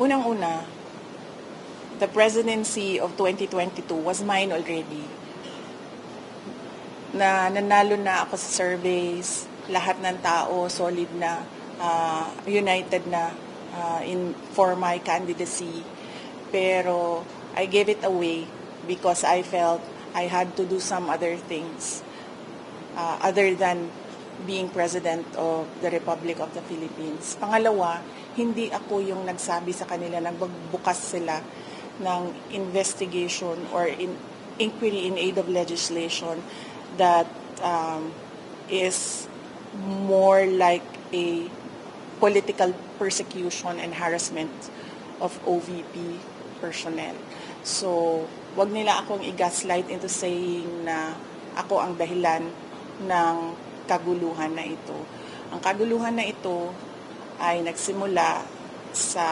unang-una, the presidency of 2022 was mine already. Na nanalo na ako sa surveys, lahat ng tao solid na, ah, united na ah, in for my candidacy. Pero I gave it away because I felt I had to do some other things uh, other than being President of the Republic of the Philippines. Pangalawa, hindi ako yung nagsabi sa kanila, nagbukas sila ng investigation or in, inquiry in aid of legislation that um, is more like a political persecution and harassment of OVP personnel. So, wag nila akong i-gaslight into saying na ako ang dahilan ng kaguluhan na ito. Ang kaguluhan na ito ay nagsimula sa